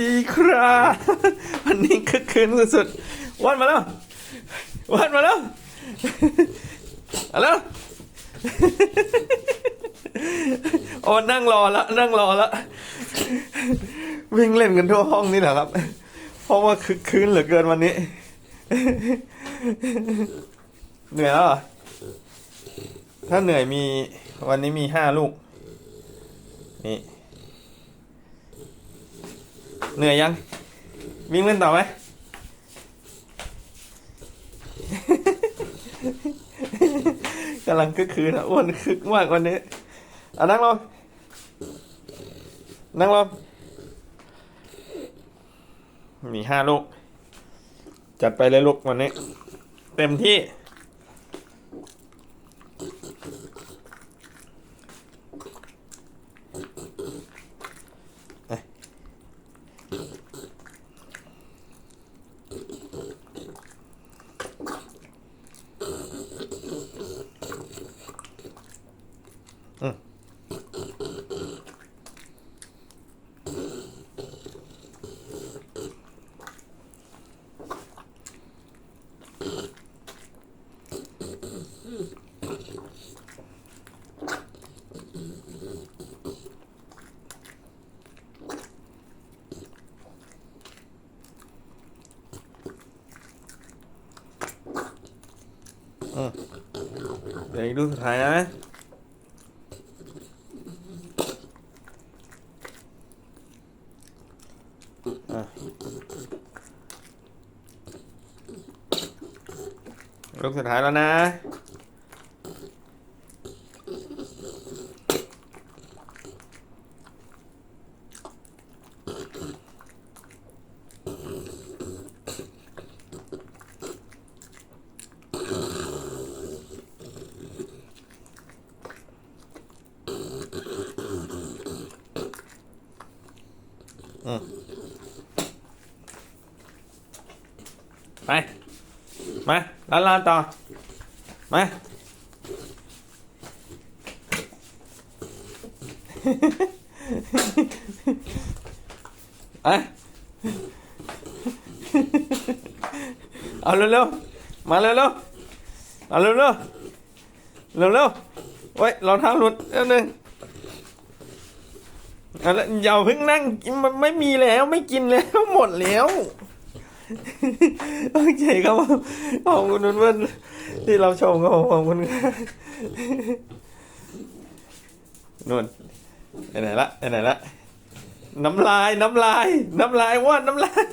ดีครับ วันนี้คึกคืนสุดๆวันมาแล้ววันมาแล้วเอาแล้วโอ้นั่งรอแล้วนั่งรอแล้ววิ่งเล่นกันทั่วห้องนี่แหละครับ เพราะว่าคึกคืนเหลือเกินวันนี้เหนื่อยแล้วถ้าเหนื่อยมีวันนี้มีห้าลูก นี่ เหนื่อยยัง วิ่งเล่นต่อไหม กำลังคึกคืนอะอ้วนคึกมากวันนี้อะนั่งลง นั่งลง มีห้าลูก จัดไปเลยลูกวันนี้ เต็มที่ เดี๋ยวอีกลูกสุดท้ายนะ อะ ลูกสุดท้ายแล้วนะ ไป มาลานลานต่อ มาไปเอาเร็วๆ มาเร็วๆ เอาเร็วๆ เร็วๆเว้ยรองเท้าหลุดเดี๋ยวหนึงเอาละอย่าเพิ่งนั่งกินมันไม่มีแล้วไม่กินแล้วหมดแล้ว โอเคครับผมขอบคุณเพื่อนๆที่เราชมครับผมขอบคุณครับนุ่นไปไหนละไปไหนละน้ำลาย น้ำลาย น้ำลายว่าน้ำลาย